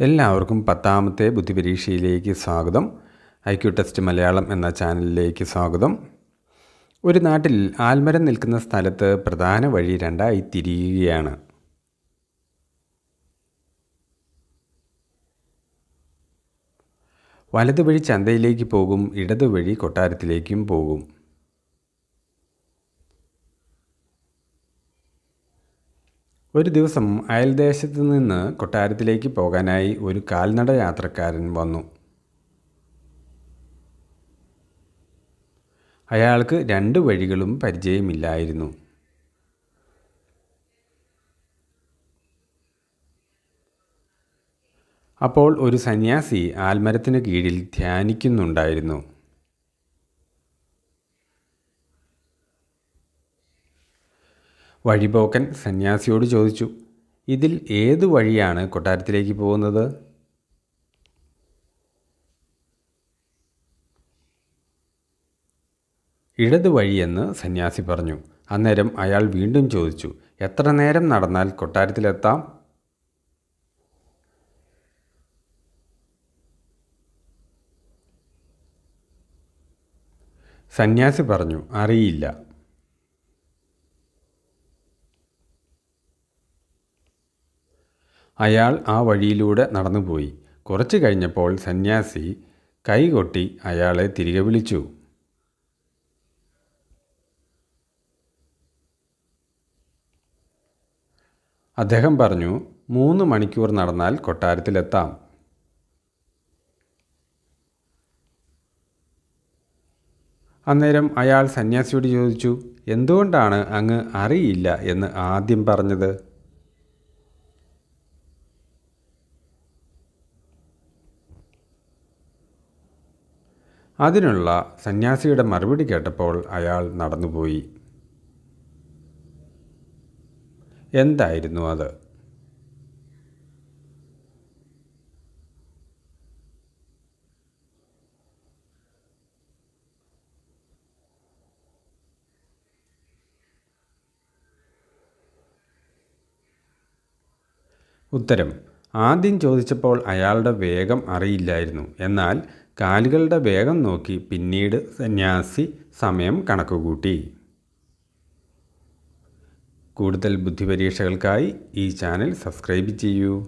എല്ലാവർക്കും പത്താമത്തെ ബുദ്ധിപരീക്ഷയിലേക്ക് സ്വാഗതം. ഐ ക്യു ടെസ്റ്റ് മലയാളം എന്ന ചാനലിലേക്ക് സ്വാഗതം. ഒരു നാട്ടിൽ ആൽമരം നിൽക്കുന്ന സ്ഥലത്ത് പ്രധാന വഴി രണ്ടായി തിരിയുകയാണ്. വലതുവഴി ചന്തയിലേക്ക് പോകും ഇടതുവഴി കൊട്ടാരത്തിലേക്കും പോകും. ഒരു ദിവസം അയൽദേശത്ത് നിന്ന് കൊട്ടാരത്തിലേക്ക് പോകാനായി ഒരു കാൽനട യാത്രക്കാരൻ വന്നു. അയാൾക്ക് രണ്ട് വഴികളും പരിചയമില്ലായിരുന്നു. അപ്പോൾ ഒരു സന്യാസി ആൽമരത്തിന് കീഴിൽ ധ്യാനിക്കുന്നുണ്ടായിരുന്നു. വഴിപോക്കൻ സന്യാസിയോട് ചോദിച്ചു ഇതിൽ ഏതു വഴിയാണ് കൊട്ടാരത്തിലേക്ക് പോകുന്നത്? ഇടത് വഴിയെന്ന് സന്യാസി പറഞ്ഞു. അന്നേരം അയാൾ വീണ്ടും ചോദിച്ചു എത്ര നേരം നടന്നാൽ കൊട്ടാരത്തിലെത്താം? സന്യാസി പറഞ്ഞു അറിയില്ല. അയാൾ ആ വഴിയിലൂടെ നടന്നുപോയി. കുറച്ചു കഴിഞ്ഞപ്പോൾ സന്യാസി കൈകൊട്ടി അയാളെ തിരികെ വിളിച്ചു. അദ്ദേഹം പറഞ്ഞു മൂന്ന് മണിക്കൂർ നടന്നാൽ കൊട്ടാരത്തിലെത്താം. അന്നേരം അയാൾ സന്യാസിയോട് ചോദിച്ചു എന്തുകൊണ്ടാണ് അങ്ങ് അറിയില്ല എന്ന് ആദ്യം പറഞ്ഞത്? അതിനുള്ള സന്യാസിയുടെ മറുപടി കേട്ടപ്പോൾ അയാൾ നടന്നുപോയി. എന്തായിരുന്നു അത്? ഉത്തരം ആദ്യം ചോദിച്ചപ്പോൾ അയാളുടെ വേഗം അറിയില്ലായിരുന്നു. എന്നാൽ കാലുകളുടെ വേഗം നോക്കി പിന്നീട് സന്യാസി സമയം കണക്കുകൂട്ടി. കൂടുതൽ ബുദ്ധിപരീക്ഷകൾക്കായി ഈ ചാനൽ സബ്സ്ക്രൈബ് ചെയ്യൂ.